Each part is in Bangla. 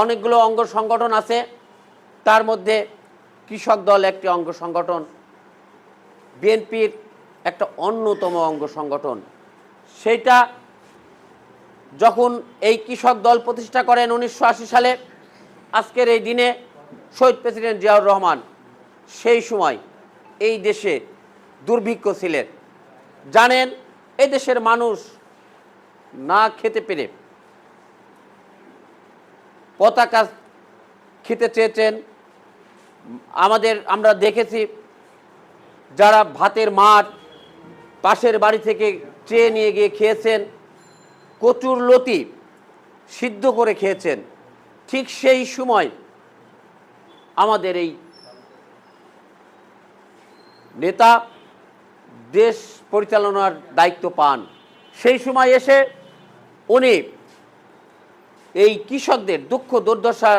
অনেকগুলো অঙ্গ সংগঠন আছে। তার মধ্যে কৃষক দল একটি অঙ্গ সংগঠন, বিএনপির একটা অন্যতম অঙ্গ সংগঠন। সেটা যখন এই কৃষক দল প্রতিষ্ঠা করেন উনিশশো আশি সালে, আজকের এই দিনে শহীদ প্রেসিডেন্ট জিয়াউর রহমান সেই সময় এই দেশে দুর্ভিক্ষ ছিলেন। জানেন এই দেশের মানুষ না খেতে পেরে পতাকা খেতে চেয়েছেন। আমাদের আমরা দেখেছি যারা ভাতের মাঠ পাশের বাড়ি থেকে চেয়ে নিয়ে গিয়ে খেয়েছেন, কচুর লতি সিদ্ধ করে খেয়েছেন। ঠিক সেই সময় আমাদের এই নেতা দেশ পরিচালনার দায়িত্ব পান। সেই সময় এসে উনি এই কৃষকদের দুঃখ দুর্দশা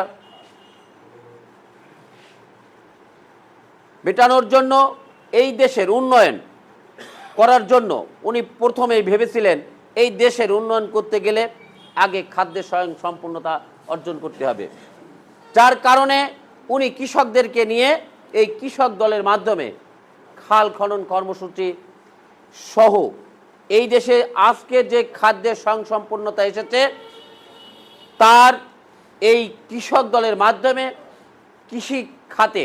মেটানোর জন্য এই দেশের উন্নয়ন করার জন্য উনি প্রথমেই ভেবেছিলেন, এই দেশের উন্নয়ন করতে গেলে আগে খাদ্যের স্বয়ং সম্পূর্ণতা অর্জন করতে হবে। যার কারণে উনি কৃষকদেরকে নিয়ে এই কৃষক দলের মাধ্যমে খাল খনন কর্মসূচি সহ এই দেশে আজকে যে খাদ্যের স্বয়ং সম্পূর্ণতা এসেছে তার এই কৃষক দলের মাধ্যমে কৃষি খাতে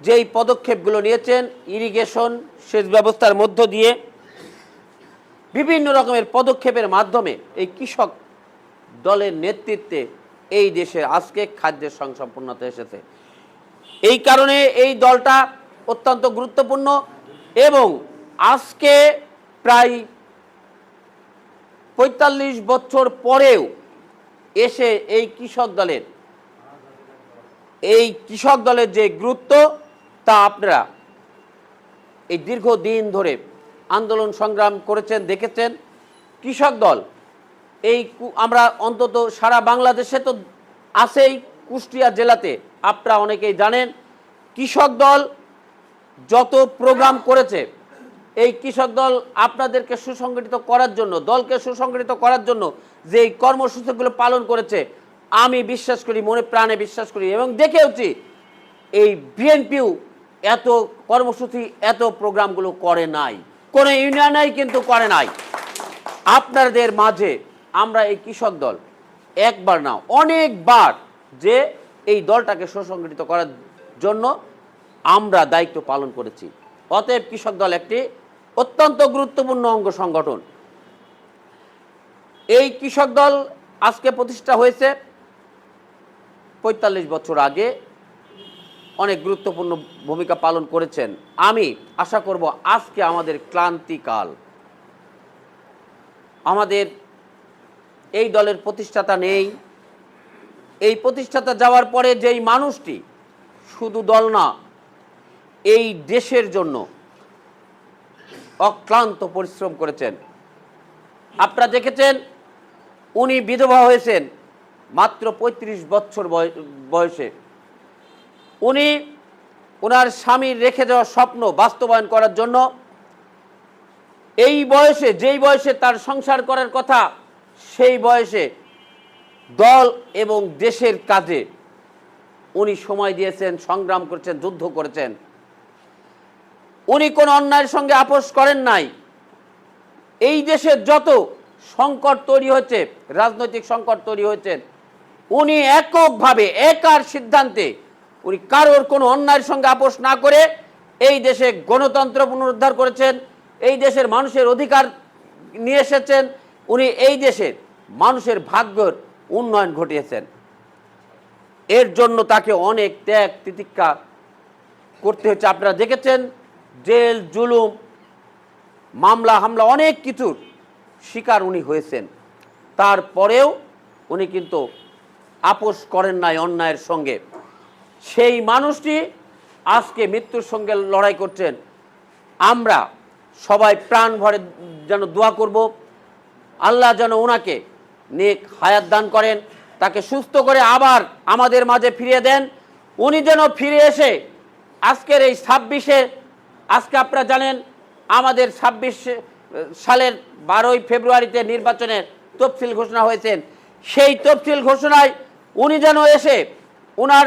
যেই পদক্ষেপগুলো নিয়েছেন ইরিগেশন সেচ ব্যবস্থার মধ্য দিয়ে বিভিন্ন রকমের পদক্ষেপের মাধ্যমে এই কৃষক দলের নেতৃত্বে এই দেশে আজকে খাদ্যের সংসম্পূর্ণতা এসেছে। এই কারণে এই দলটা অত্যন্ত গুরুত্বপূর্ণ এবং আজকে প্রায় পঁয়তাল্লিশ বছর পরেও এসে এই কৃষক দলের, এই কৃষক দলের যে গুরুত্ব, তা আপনারা এই দীর্ঘদিন ধরে আন্দোলন সংগ্রাম করেছেন, দেখেছেন। কৃষক দল, এই আমরা অন্তত সারা বাংলাদেশে তো আছেই, কুষ্টিয়া জেলাতে, আপনারা অনেকেই জানেন। কৃষক দল যত প্রোগ্রাম করেছে, এই কৃষক দল আপনাদেরকে সুসংগঠিত করার জন্য, দলকে সুসংগঠিত করার জন্য যে এই কর্মসূচিগুলো পালন করেছে, আমি বিশ্বাস করি, মনে প্রাণে বিশ্বাস করি এবং দেখেওছি এই বিএনপিও এত কর্মসূচি, এত প্রোগ্রামগুলো করে নাই। কোনো ইউনিয়নেই কিন্তু করে নাই। আপনাদের মাঝে আমরা এই কৃষক দল একবার না, অনেকবার যে এই দলটাকে সুসংগঠিত করার জন্য আমরা দায়িত্ব পালন করেছি। অতএব কৃষক দল একটি অত্যন্ত গুরুত্বপূর্ণ অঙ্গ সংগঠন। এই কৃষক দল আজকে প্রতিষ্ঠা হয়েছে পঁয়তাল্লিশ বছর আগে। অনেক গুরুত্বপূর্ণ ভূমিকা পালন করেছেন। আমি আশা করব আজকে আমাদের ক্লান্তিকাল। আমাদের এই দলের প্রতিষ্ঠাতা নেই। এই প্রতিষ্ঠাতা যাওয়ার পরে যেই মানুষটি শুধু দল না, এই দেশের জন্য অক্লান্ত পরিশ্রম করেছেন। আপনারা দেখেছেন উনি বিধবা হয়েছেন, মাত্র ৩৫ বছর বয়- বয়সে। উনি ওনার স্বামীর রেখে যাওয়া স্বপ্ন বাস্তবায়ন করার জন্য এই বয়সে, যেই বয়সে তার সংসার করার কথা, সেই বয়সে দল এবং দেশের কাজে উনি সময় দিয়েছেন, সংগ্রাম করেছেন, যুদ্ধ করেছেন। উনি কোন অন্যায়ের সঙ্গে আপোষ করেন নাই। এই দেশের যত সংকট তৈরি হচ্ছে, রাজনৈতিক সংকট তৈরি হচ্ছে। উনি এককভাবে, একার সিদ্ধান্তে উনি কারোর কোনো অন্যায়ের সঙ্গে আপোষ না করে এই দেশে গণতন্ত্র পুনরুদ্ধার করেছেন, এই দেশের মানুষের অধিকার নিয়ে এসেছেন, উনি এই দেশের মানুষের ভাগ্যর উন্নয়ন ঘটিয়েছেন। এর জন্য তাকে অনেক ত্যাগ তিতিক্ষা করতে হচ্ছে। আপনারা দেখেছেন, জেল, জুলুম, মামলা, হামলা, অনেক কিছুর শিকার উনি হয়েছেন। তারপরেও উনি কিন্তু আপোষ করেন নাই অন্যায়ের সঙ্গে। সেই মানুষটি আজকে মৃত্যুর সঙ্গে লড়াই করছেন। আমরা সবাই প্রাণ ভরে যেন দোয়া করব। আল্লাহ যেন ওনাকে নেক হায়াত দান করেন, তাকে সুস্থ করে আবার আমাদের মাঝে ফিরিয়ে দেন। উনি যেন ফিরে এসে আজকের এই ছাব্বিশে, আজকে আপনারা জানেন আমাদের ছাব্বিশ সালের বারোই ফেব্রুয়ারিতে নির্বাচনের তফসিল ঘোষণা হয়েছেন। সেই তফসিল ঘোষণায় উনি যেন এসে উনার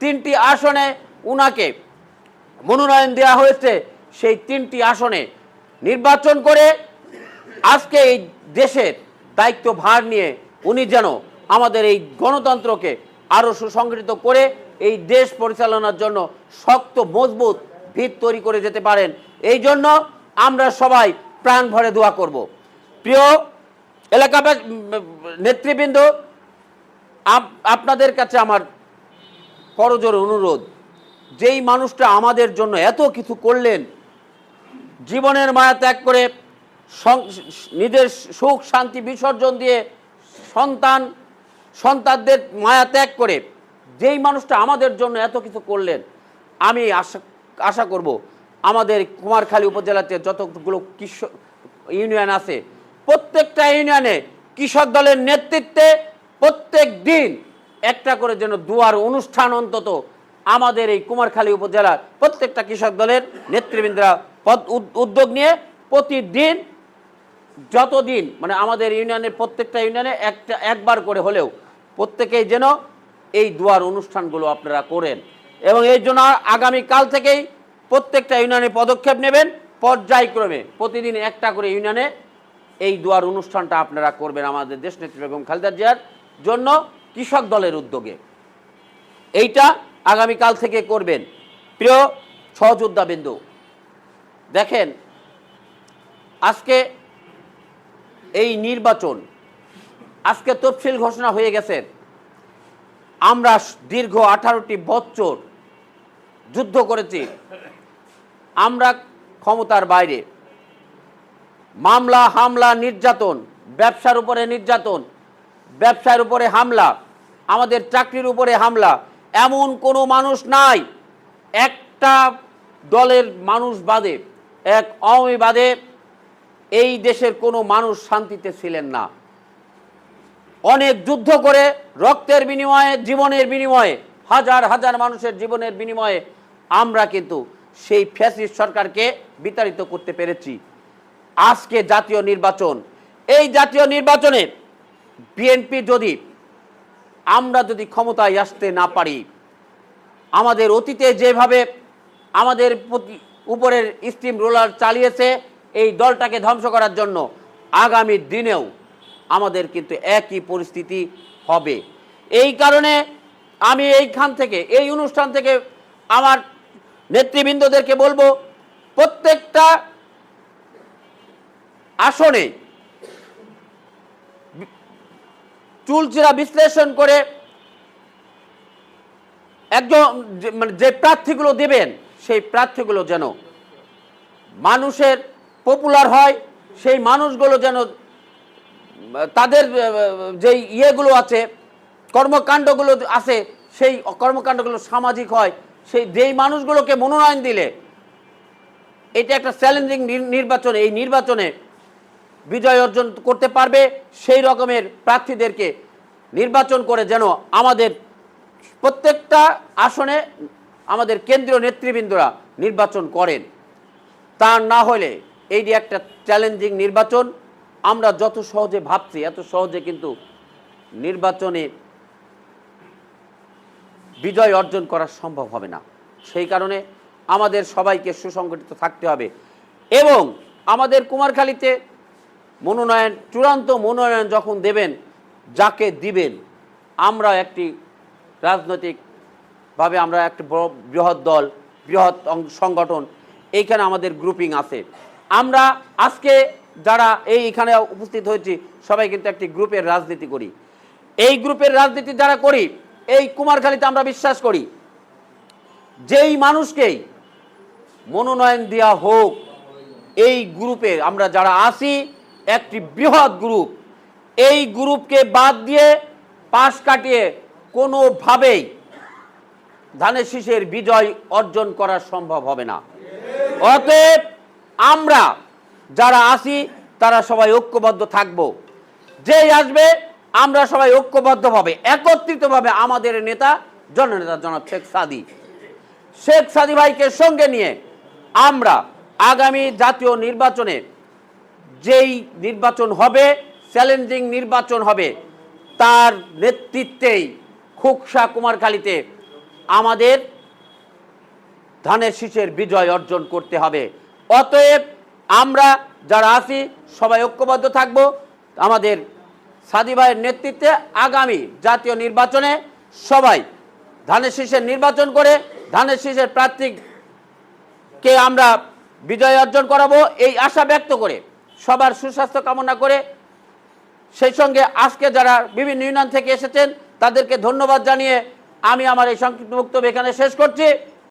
তিনটি আসনে উনাকে মনোনয়ন দেওয়া হয়েছে, সেই তিনটি আসনে নির্বাচন করে আজকে এই দেশের দায়িত্ব ভার নিয়ে উনি যেন আমাদের এই গণতন্ত্রকে আরও সুসংগঠিত করে এই দেশ পরিচালনার জন্য শক্ত, মজবুত ভিত তৈরি করে যেতে পারেন। এই জন্য আমরা সবাই প্রাণ ভরে দোয়া করব। প্রিয় এলাকাবাস, নেতৃবৃন্দ, আপ- আপনাদের কাছে আমার করজোর অনুরোধ, যেই মানুষটা আমাদের জন্য এত কিছু করলেন, জীবনের মায়া ত্যাগ করে নিজের সুখ, শান্তি, বিসর্জন দিয়ে সন্তান, সন্তানদের মায়া ত্যাগ করে যেই মানুষটা আমাদের জন্য এত কিছু করলেন, আমি আশা আশা করব আমাদের কুমারখালী উপজেলাতে যতগুলো কৃষক ইউনিয়ন আছে, প্রত্যেকটা ইউনিয়নে কৃষক দলের নেতৃত্বে প্রত্যেক দিন একটা করে যেন দুয়ার অনুষ্ঠান অন্তত আমাদের এই কুমারখালী উপজেলার প্রত্যেকটা কৃষক দলের নেতৃবৃন্দরা পদ উদ- উদ্যোগ নিয়ে প্রতিদিন যতদিন মানে আমাদের ইউনিয়নের প্রত্যেকটা ইউনিয়নে একটা, একবার করে হলেও প্রত্যেকেই যেন এই দুয়ার অনুষ্ঠানগুলো আপনারা করেন। এবং এই জন্য আগামী কাল থেকেই প্রত্যেকটা ইউনিয়নে পদক্ষেপ নেবেন, পর্যায়ক্রমে প্রতিদিন একটা করে ইউনিয়নে এই দুয়ার অনুষ্ঠানটা আপনারা করবেন আমাদের দেশনেত্রী বেগম খালেদা জিয়ার জন্য কৃষক দলের উদ্যোগে। এইটা আগামীকাল থেকে করবেন। প্রিয় সহযোদ্ধা বিন্দু, দেখেন, আজকে এই নির্বাচন, আজকে তফসিল ঘোষণা হয়ে গেছে। আমরা দীর্ঘ আঠারোটি বছর যুদ্ধ করেছি। আমরা ক্ষমতার বাইরে। মামলা, হামলা, নির্যাতন, ব্যবসার উপরে নির্যাতন, ব্যবসার উপরে হামলা, আমাদের চাকরির উপরে হামলা, এমন কোনো মানুষ নাই। একটা দলের মানুষ বাদে, এক আওয়ামী বাদে এই দেশের কোনো মানুষ শান্তিতে ছিলেন না। অনেক যুদ্ধ করে রক্তের বিনিময়ে, জীবনের বিনিময়ে, হাজার হাজার মানুষের জীবনের বিনিময়ে আমরা কিন্তু সেই ফ্যাসিস্ট সরকারকে বিতাড়িত করতে পেরেছি। আজকে জাতীয় নির্বাচন। এই জাতীয় নির্বাচনে বিএনপি যদি আমরা যদি ক্ষমতায় আসতে না পারি, আমাদের অতীতে যেভাবে আমাদের প্রতি- উপরের স্টিম রোলার চালিয়েছে, এই দলটাকে ধ্বংস করার জন্য আগামী দিনেও আমাদের কিন্তু একই পরিস্থিতি হবে। এই কারণে আমি এইখান থেকে, এই অনুষ্ঠান থেকে আমার নেতৃবৃন্দদেরকে বলব, প্রত্যেকটা আসনে চুলচিরা বিশ্লেষণ করে একজন মানে যে প্রার্থীগুলো দেবেন, সেই প্রার্থীগুলো যেন মানুষের পপুলার হয়, সেই মানুষগুলো যেন, তাদের যে ইয়েগুলো আছে, কর্মকাণ্ডগুলো আছে, সেই কর্মকাণ্ডগুলো সামাজিক হয় সেই যেই মানুষগুলোকে মনোনয়ন দিলে, এটা একটা চ্যালেঞ্জিং নির্বাচন, এই নির্বাচনে বিজয় অর্জন করতে পারবে, সেই রকমের প্রার্থীদেরকে নির্বাচন করে যেন আমাদের প্রত্যেকটা আসনে আমাদের কেন্দ্রীয় নেতৃবৃন্দরা নির্বাচন করেন। তা না হলে এই যে একটা চ্যালেঞ্জিং নির্বাচন, আমরা যত সহজে ভাবছি, এত সহজে কিন্তু নির্বাচনে বিজয় অর্জন করা সম্ভব হবে না। সেই কারণে আমাদের সবাইকে সুসংগঠিত থাকতে হবে এবং আমাদের কুমারখালীতে মনোনয়ন, চূড়ান্ত মনোনয়ন যখন দেবেন, যাকে দিবেন, আমরা একটি রাজনৈতিকভাবে আমরা একটি বৃহৎ দল, বৃহৎ সংগঠন, এইখানে আমাদের গ্রুপিং আছে। আমরা আজকে যারা এই এখানে উপস্থিত হয়েছি, সবাই কিন্তু একটি গ্রুপের রাজনীতি করি। এই গ্রুপের রাজনীতি যারা করি এই কুমারখালীতে আমরা বিশ্বাস করি, যেই মানুষকেই মনোনয়ন দেওয়া হোক, এই গ্রুপে আমরা যারা আছি, একটি বৃহৎ গ্রুপ, এই গ্রুপকে বাদ দিয়ে পাশ কাটিয়ে কোনোভাবেই ধানের শীষের বিজয় অর্জন করা সম্ভব হবে না। অতএব আমরা যারা আছি, তারা সবাই ঐক্যবদ্ধ থাকব। যেই আসবে আমরা সবাই ঐক্যবদ্ধভাবে, একত্রিতভাবে আমাদের নেতা, জননেতা জনাব শেখ সাদি। শেখ সাদি ভাইকে সঙ্গে নিয়ে আমরা আগামী জাতীয় নির্বাচনে যেই নির্বাচন হবে, চ্যালেঞ্জিং নির্বাচন হবে, তার নেতৃত্বেই খুকসা কুমারখালীতে আমাদের ধানের শীষের বিজয় অর্জন করতে হবে। অতএব আমরা যারা আছি, সবাই ঐক্যবদ্ধ থাকব। আমাদের সাদি ভাইয়ের নেতৃত্বে আগামী জাতীয় নির্বাচনে সবাই ধানের শীষের নির্বাচন করে ধানের শীষের প্রার্থীকে আমরা বিজয় অর্জন করাবো এই আশা ব্যক্ত করে সবার সুস্বাস্থ্য কামনা করে সেই সঙ্গে আজকে যারা বিভিন্ন ইউনিয়ন থেকে এসেছেন, তাদেরকে ধন্যবাদ জানিয়ে আমি আমার এই সংক্ষিপ্ত বক্তব্য এখানে শেষ করছি।